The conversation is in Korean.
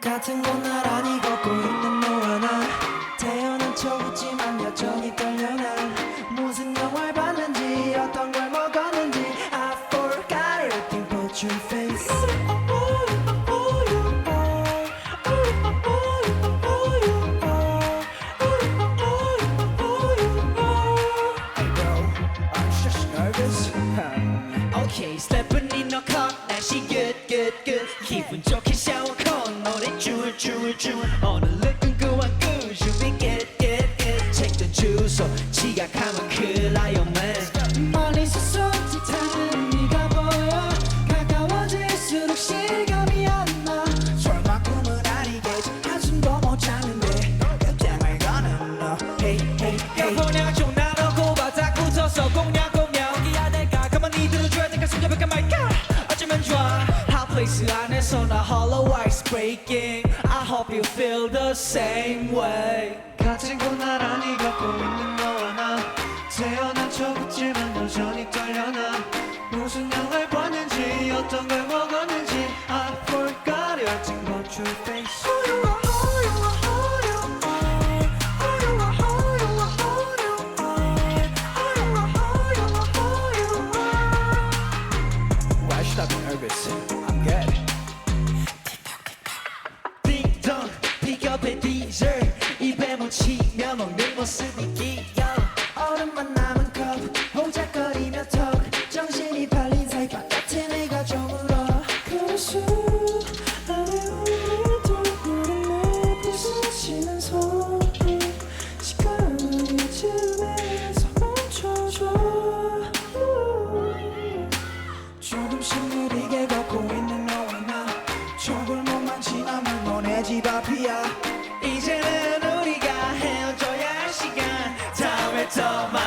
같은 곳 나란히 걷고 있는 너와 나 태어난 척 웃지만 여전히 떨려 난 무슨 영화를 봤는지 어떤 걸 먹었는지 I forgot everything but your face. Okay, the car 날씨 good good good 가보냐 좀 나눠고 바닥 붙어서 공략 공략 이야 될까 가만히 들어줘야 될까 숨겨볼까 말까 어쩌면 좋아 Hot place 안에서 나 hollow ice breaking I hope you feel the same way 같은 곳 나란히 걷고 있는 너와 나 태어난 척 웃지만 여전히 떨려 나 무슨 영화를 봤는지 어떤 걸 먹었는지 I forgot everything but your face Why 입에 묻히며 먹는 모습이 귀여워 얼음만 남은 컵 호작거 꽃이 다 피어 이제는 우리가 헤어져야 할 시간. 다음에 또 만나